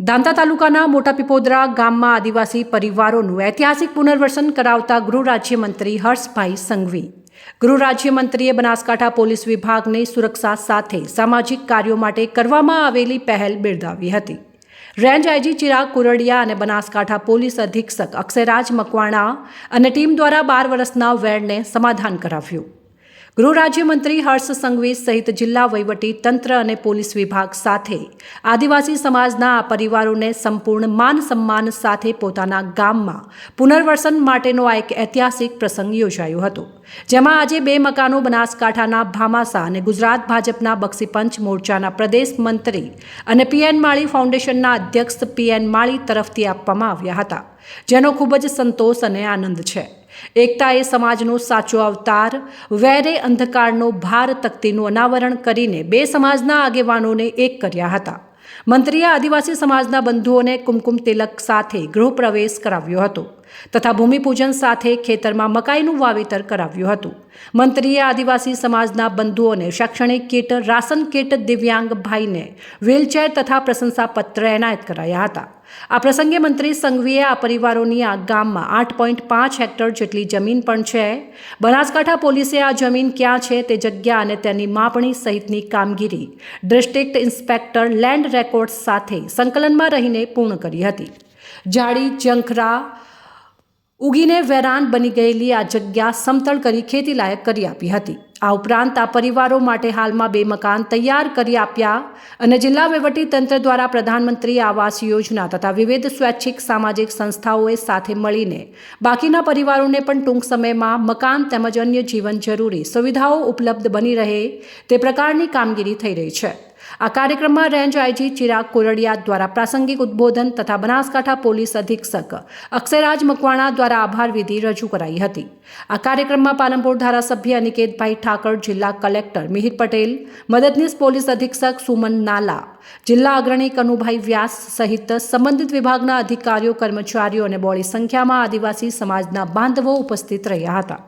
દાંતા તાલુકાના મોટા પીપોદરા ગામમાં આદિવાસી પરિવારોનું ઐતિહાસિક પુનર્વસન કરાવતા ગૃહ રાજ્યમંત્રી હર્ષભાઈ સંઘવી. ગૃહ રાજ્યમંત્રીએ બનાસકાંઠા પોલીસ વિભાગની સુરક્ષા સાથે સામાજિક કાર્યો માટે કરવામાં આવેલી પહેલ બિરદાવી હતી. રેન્જ આઈજી ચિરાગ કુરડિયા અને બનાસકાંઠા પોલીસ અધિક્ષક અક્ષયરાજ મકવાણા અને ટીમ દ્વારા બાર વર્ષના વેરને સમાધાન કરાવ્યું. ગૃહ રાજ્યમંત્રી હર્ષ સંઘવી સહિત જિલ્લા વહીવટી તંત્ર અને પોલીસ વિભાગ સાથે આદિવાસી સમાજના આ પરિવારોને સંપૂર્ણ માન સન્માન સાથે પોતાના ગામમાં પુનર્વસન માટેનો આ એક ઐતિહાસિક પ્રસંગ યોજાયો હતો, જેમાં આજે બે મકાનો બનાસકાંઠાના ભામાસા અને ગુજરાત ભાજપના બક્ષીપંચ મોરચાના પ્રદેશ મંત્રી અને પીએન માળી ફાઉન્ડેશનના અધ્યક્ષ પીએન માળી તરફથી આપવામાં આવ્યા હતા, જેનો ખૂબ જ સંતોષ અને આનંદ છે. એકતા એ સમાજનો સાચો અવતાર, વેરે અંધકારનો ભાર તકતીનું અનાવરણ કરીને બે સમાજના આગેવાનોને એક કર્યા હતા. મંત્રીએ આદિવાસી સમાજના બંધુઓને કુમકુમ તિલક સાથે ગૃહપ્રવેશ કરાવ્યો હતો તથા ભૂમિપૂજન સાથે ખેતરમાં મકાઈનું વાવેતર કરાવ્યું હતું. મંત્રીએ આદિવાસી સમાજના બંધુઓને શૈક્ષણિક કીટ, રાશન કીટ, દિવ્યાંગ ભાઈને વ્હીલચેર તથા પ્રશંસાપત્ર એનાયત કરાયા હતા. આ પ્રસંગે મંત્રી સંઘવીએ આ પરિવારોની આ ગામમાં આઠ પોઈન્ટ પાંચ હેક્ટર જેટલી જમીન પણ છે. બનાસકાંઠા પોલીસે આ જમીન ક્યાં છે તે જગ્યા અને તેની માપણી સહિતની કામગીરી ડિસ્ટ્રિક્ટ ઇન્સ્પેક્ટર લેન્ડ રેકોર્ડ્સ સાથે સંકલનમાં રહીને પૂર્ણ કરી હતી. જાડી જંખરા ઉગીને વેરાન બની ગયેલી આ જગ્યા સમતળ કરી ખેતીલાયક કરી આપી હતી. આ ઉપરાંત આ પરિવારો માટે હાલમાં બે મકાન તૈયાર કરી આપ્યા અને જિલ્લા તંત્ર દ્વારા પ્રધાનમંત્રી આવાસ યોજના તથા વિવિધ સ્વૈચ્છિક સામાજિક સંસ્થાઓએ સાથે મળીને બાકીના પરિવારોને પણ ટૂંક સમયમાં મકાન તેમજ અન્ય જીવન જરૂરી સુવિધાઓ ઉપલબ્ધ બની રહે તે પ્રકારની કામગીરી થઈ રહી છે. આ કાર્યક્રમમાં રેન્જ આઈજી ચિરાગ કોરડિયા દ્વારા પ્રાસંગિક ઉદ્બોધન તથા બનાસકાંઠા પોલીસ અધિક્ષક અક્ષયરાજ મકવાણા દ્વારા આભાર વિધિ રજૂ કરાઈ હતી. આ કાર્યક્રમમાં પાલનપુર ધારાસભ્ય અનિકેતભાઈ ઠાકર, જિલ્લા કલેક્ટર મિહિર પટેલ, મદદનીશ પોલીસ અધિક્ષક સુમન નાલા, જિલ્લા અગ્રણી કનુભાઈ વ્યાસ સહિત સંબંધિત વિભાગના અધિકારીઓ, કર્મચારીઓ અને બોડી સંખ્યામાં આદિવાસી સમાજના બાંધવો ઉપસ્થિત રહ્યા હતા.